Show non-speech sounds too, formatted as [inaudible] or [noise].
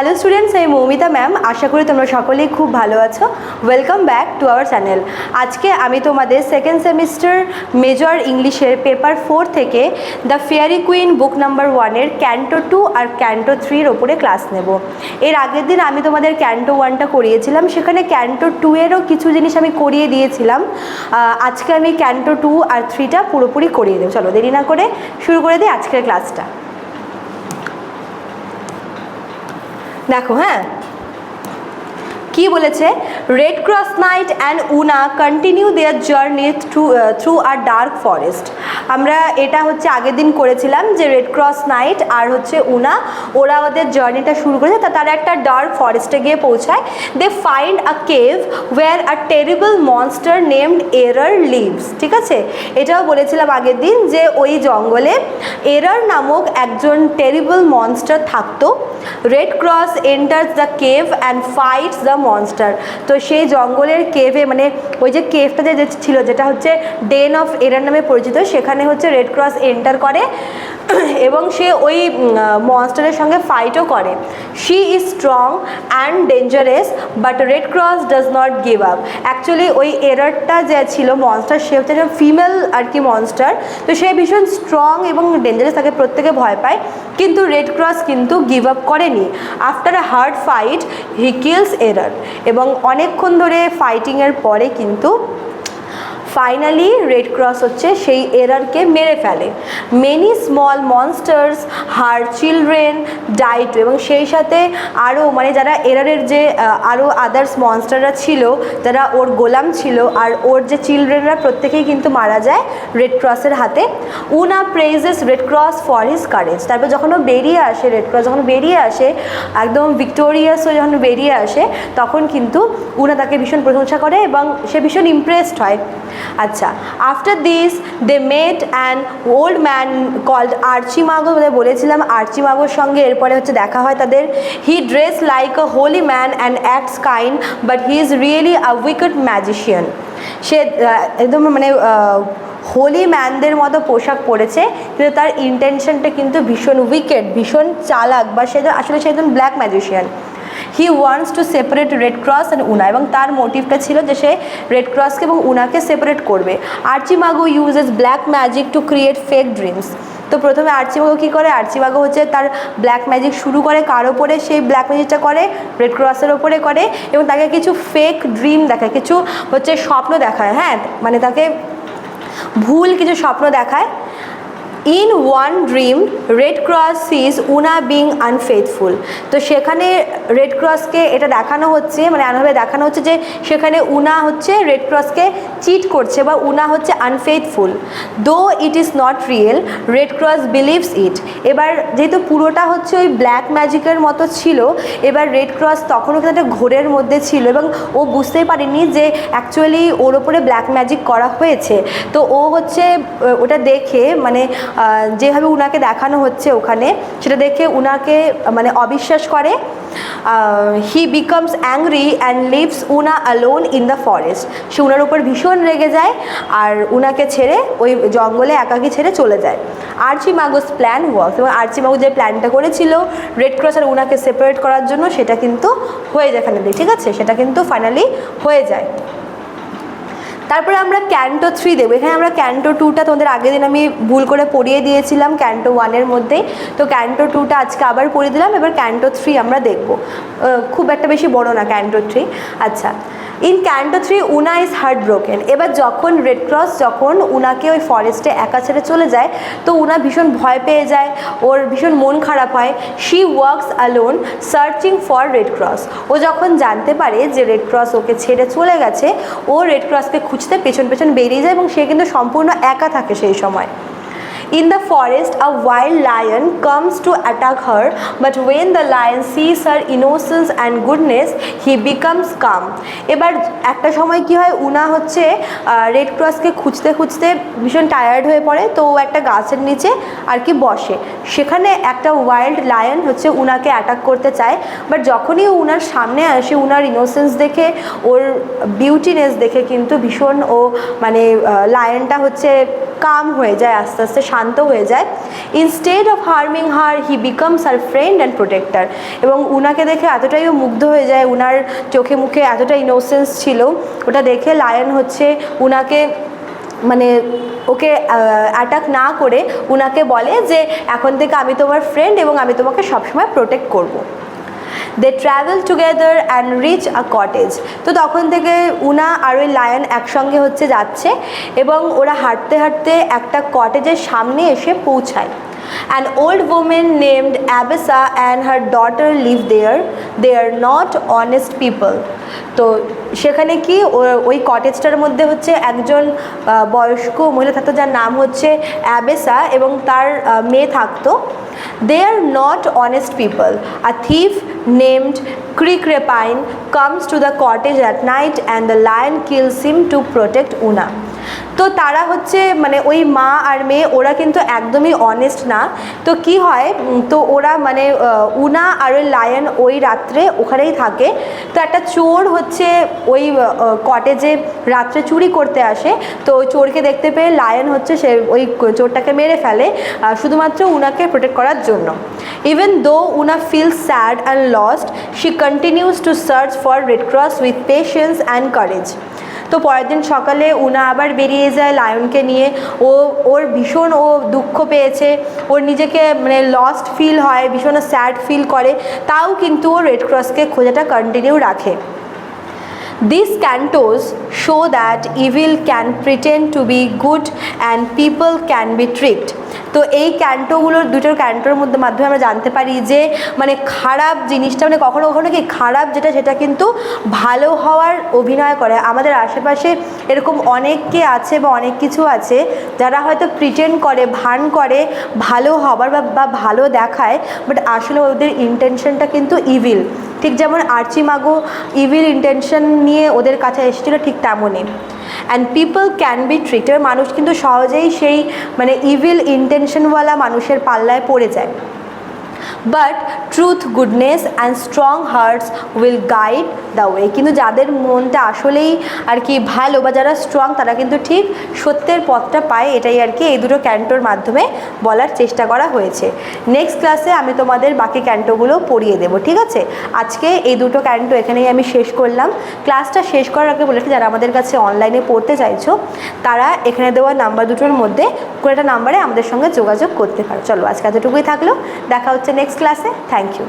Hello students আমি Moumita ma'am আশা করি তোমরা সকলেই খুব ভালো আছো। Welcome back to our channel আজকে আমি তোমাদের সেকেন্ড সেমিস্টার মেজর ইংলিশের পেপার ফোর থেকে the Faerie Queene book number ওয়ানের ক্যান্টো টু আর ক্যান্টো থ্রির ওপরে ক্লাস নেব। এর আগের দিন আমি তোমাদের ক্যান্টো ওয়ানটা করিয়েছিলাম। সেখানে ক্যান্টো টু এরও কিছু জিনিস আমি করিয়ে দিয়েছিলাম। আজকে আমি ক্যান্টো টু আর থ্রিটা পুরোপুরি করিয়ে দেবো। চলো দেরি না করে শুরু করে দিই আজকের ক্লাসটা দেখো হ্যাঁ? কি বলেছে? Red cross knight and Una continue their journey through through R dark forest আমরা এটা হচ্ছে আগের দিন করেছিলাম যে রেড ক্রস নাইট আর হচ্ছে উনা, ওরা ওদের জার্নিটা শুরু করেছে। তা তারা একটা ডার্ক ফরেস্টে গিয়ে পৌঁছায়। They find a cave where a terrible monster named Error lives ঠিক আছে? এটাও বলেছিলাম আগের দিন যে ওই জঙ্গলে এরার নামক একজন টেরিবল মনস্টার থাকতো। Red cross enters the cave and fights the monster তো সেই জঙ্গলের কেভে মানে ওই যে কেভটা যে ছিল, যেটা হচ্ছে ডেন অফ এরার নামে পরিচিত, সেখানে হচ্ছে রেড ক্রস এন্টার করে। [clears throat] এবং সে ওই মনস্টারের সঙ্গে ফাইটও করে। She is strong and dangerous but red cross does not give up actually ওই এরারটা যে ছিল মনস্টার সে হচ্ছে ফিমেল আর কি মনস্টার তো সে ভীষণ স্ট্রং এবং ডেঞ্জারাস তাকে প্রত্যেকে ভয় পায়। কিন্তু রেড ক্রস কিন্তু গিভ আপ করেনি। After a hard fight he kills Error এবং অনেকক্ষণ ধরে ফাইটিংয়ের পরে কিন্তু ফাইনালি রেড ক্রস হচ্ছে সেই এরারকে মেরে ফেলে। Many small monsters her children died এবং সেই সাথে আরও মানে যারা এরারের যে আরও আদার্স মনস্টাররা ছিল যারা ওর গোলাম ছিল আর ওর যে চিলড্রেনরা প্রত্যেকেই কিন্তু মারা যায় রেড ক্রসের হাতে। Una praises red cross for his courage তারপর যখন ও বেরিয়ে আসে রেড ক্রস যখন বেরিয়ে আসে, একদম ভিক্টোরিয়াস ও যখন বেরিয়ে আসে, তখন কিন্তু উনা তাকে ভীষণ প্রশংসা করে এবং সে ভীষণ ইমপ্রেসড হয়। আচ্ছা after this they met an old man called Archimago বলেছিলাম আর্চি মাগোর সঙ্গে, এরপরে হচ্ছে দেখা হয় তাদের। He dress like a holy man and acts kind but he is really a wicked magician সে একদম মানে হোলি ম্যানদের মতো পোশাক পরেছে, কিন্তু তার ইন্টেনশনটা কিন্তু ভীষণ উইকেট ভীষণ চালাক, বা সে আসলে সে একজন black magician he wants to separate red cross and Una এবং তার মোটিভটা ছিল যে সে রেড ক্রসকে এবং উনাকে সেপারেট করবে। Archimago uses black magic to create fake dreams তো প্রথমে আর্চিমাগো কী করে? আর্চিমাগো হচ্ছে তার ব্ল্যাক ম্যাজিক শুরু করে কার ওপরে? সেই ব্ল্যাক ম্যাজিকটা করে রেড ক্রসের ওপরে করে এবং তাকে কিছু ফেক ড্রিম দেখায়, কিছু হচ্ছে স্বপ্ন দেখায় হ্যাঁ? মানে তাকে ভুল কিছু স্বপ্ন দেখায়। In one dream red cross sees Una being unfaithful. তো সেখানে রেড ক্রসকে এটা দেখানো হচ্ছে মানে এমনভাবে দেখানো হচ্ছে যে সেখানে উনা হচ্ছে রেড ক্রসকে চিট করছে বা উনা হচ্ছে unfaithful. Though it is not real, red cross believes it. এবার যেহেতু পুরোটা হচ্ছে ওই ব্ল্যাক ম্যাজিকের মতো ছিল, এবার রেড ক্রস তখনও কিন্তু একটা ঘোরের মধ্যে ছিল এবং ও বুঝতেই পারেনি যে অ্যাকচুয়ালি ওর ওপরে ব্ল্যাক ম্যাজিক করা হয়েছে। তো ও হচ্ছে ওটা দেখে মানে যেভাবে উনাকে দেখানো হচ্ছে ওখানে, সেটা দেখে উনাকে মানে অবিশ্বাস করে। He becomes angry and leaves Una alone in the forest সে উনার উপর ভীষণ রেগে যায় আর উনাকে ছেড়ে ওই জঙ্গলে একাকি ছেড়ে চলে যায়। আর্চি মাগোস প্ল্যান ওয়ার্ক এবং আর্চি মাগো যে প্ল্যানটা করেছিল রেড ক্রস আর উনাকে সেপারেট করার জন্য, সেটা কিন্তু হয়ে যায় ফাইনালি ঠিক আছে? সেটা কিন্তু ফাইনালি হয়ে যায়। তারপরে আমরা ক্যান্টো থ্রি দেবো। এখানে আমরা ক্যান্টো টুটা তোমাদের আগের দিন আমি ভুল করে পড়িয়ে দিয়েছিলাম ক্যান্টো ওয়ানের মধ্যেই তো ক্যান্টো টুটা আজকে আবার পড়িয়ে দিলাম। এবার ক্যান্টো থ্রি আমরা দেখব। খুব একটা বেশি বড় না ক্যান্টো থ্রি আচ্ছা। In canto three Una is heart broken এবার যখন রেড ক্রস যখন উনাকে ওই ফরেস্টে একা ছেড়ে চলে যায়, তো উনা ভীষণ ভয় পেয়ে যায়, ওর ভীষণ মন খারাপ হয়। She works alone searching for red cross ও যখন জানতে পারে যে রেড ক্রস ওকে ছেড়ে চলে গেছে, ও রেড ক্রসকে খুঁজতে পেছন পেছন বেরিয়ে যায় এবং সে কিন্তু সম্পূর্ণ একা থাকে সেই সময়। In the forest, a wild lion comes to attack her, but when the lion sees her innocence and goodness, he becomes calm. এবার একটা সময় কি হয় উনা হচ্ছে রেড ক্রসকে খুঁজতে খুঁজতে ভীষণ টায়ার্ড হয়ে পড়ে তো ও একটা গাছের নিচে আর কি বসে সেখানে একটা ওয়াইল্ড লায়ন হচ্ছে উনাকে অ্যাটাক করতে চায় বাট যখনই ও উনার সামনে আসে উনার ইনোসেন্স দেখে ওর বিউটিনেস দেখে কিন্তু ভীষণ ও মানে লায়নটা হচ্ছে কাম হয়ে যায়, আস্তে আস্তে শান্ত হয়ে যায়। Instead of harming her he becomes her friend and protector এবং উনাকে দেখে এতটাই ও মুগ্ধ হয়ে যায়, উনার চোখে মুখে এতটা ইনোসেন্স ছিল, ওটা দেখে লায়ন হচ্ছে উনাকে মানে ওকে অ্যাটাক না করে উনাকে বলে যে, এখন থেকে আমি তোমার ফ্রেন্ড এবং আমি তোমাকে সবসময় প্রোটেক্ট করব। They travel together and reach a cottage তো তখন থেকে উনা আর ওই লায়ন একসঙ্গে হচ্ছে যাচ্ছে এবং ওরা হাঁটতে হাঁটতে একটা কটেজের সামনে এসে পৌঁছায়। An old woman named Abessa and her daughter live there they are not honest people তো সেখানে কি ওই কটেজটার মধ্যে হচ্ছে একজন বয়স্ক মহিলা থাকতো, যার নাম হচ্ছে অ্যাবেসা এবং তার মেয়ে থাকতো। They are not honest people A thief named Crikrepine comes to the cottage at night and the lion kills him to protect Una. তো তারা হচ্ছে মানে ওই মা আর মেয়ে, ওরা কিন্তু একদমই অনেস্ট না। তো কি হয় তো ওরা মানে উনা আর ওই লায়ন ওই রাত্রে ওখানেই থাকে। তো একটা চোর হচ্ছে ওই কটেজে রাত্রে চুরি করতে আসে। তো চোরকে দেখতে পেয়ে লায়ন হচ্ছে সে ওই চোরটাকে মেরে ফেলে শুধুমাত্র উনাকে প্রোটেক্ট করার জন্য। Even though Una feel sad and lost she continues to search for red cross with patience and courage তো পরের দিন সকালে উনা আবার বেরিয়ে যায় লায়নকে নিয়ে। ও, ওর ভীষণ ও দুঃখ পেয়েছে। ওর নিজেকে মানে লস্ট ফিল হয়, ভীষণ স্যাড ফিল করে। তাও কিন্তু ও রেড ক্রসকে খোঁজাটা কন্টিনিউ রাখে। These cantos show that evil can pretend to be good and people can be tricked. তো এই ক্যান্টোগুলোর, দুটোর ক্যান্টোর মধ্যে মাধ্যমে আমরা জানতে পারি যে মানে খারাপ জিনিসটা মানে কখনো কখনো কি খারাপ যেটা, সেটা কিন্তু ভালো হওয়ার অভিনয় করে। আমাদের আশেপাশে এরকম অনেককে আছে বা অনেক কিছু আছে, যারা হয়তো প্রিটেন্ড করে, ভান করে ভালো হবার বা- ভালো দেখায় বাট আসলে ওদের ইন্টেনশনটা কিন্তু ইভিল ঠিক যেমন আর্চি মাগো ইভিল ইন্টেনশন নিয়ে ওদের কাছে এসেছিল ঠিক তেমনই। And people can be treated মানুষ কিন্তু সহজেই সেই মানে ইভিল ইন্টেনশনওয়ালা মানুষের পাল্লায় পড়ে যায়। But truth goodness and strong hearts will guide the way কিন্তু যাদের মনটা আসলেই আর কি ভালো বা যারা স্ট্রং তারা কিন্তু ঠিক সত্যের পথটা পায়। এটাই আর কি এই দুটো ক্যান্টোর মাধ্যমে বলার চেষ্টা করা হয়েছে। নেক্সট ক্লাসে আমি তোমাদের বাকি ক্যান্টোগুলো পড়িয়ে দেবো, ঠিক আছে? আজকে এই দুটো ক্যান্টো এখানেই আমি শেষ করলাম। ক্লাসটা শেষ করার আগে বলেছি, যারা আমাদের কাছে অনলাইনে পড়তে চাইছো, তারা এখানে দেওয়া নাম্বার দুটোর মধ্যে কোনো একটা নাম্বারে আমাদের সঙ্গে যোগাযোগ করতে পারো। চলো, আজকে এতটুকুই থাকল। দেখা হচ্ছে নেক্সট ক্লাসে থ্যাংক ইউ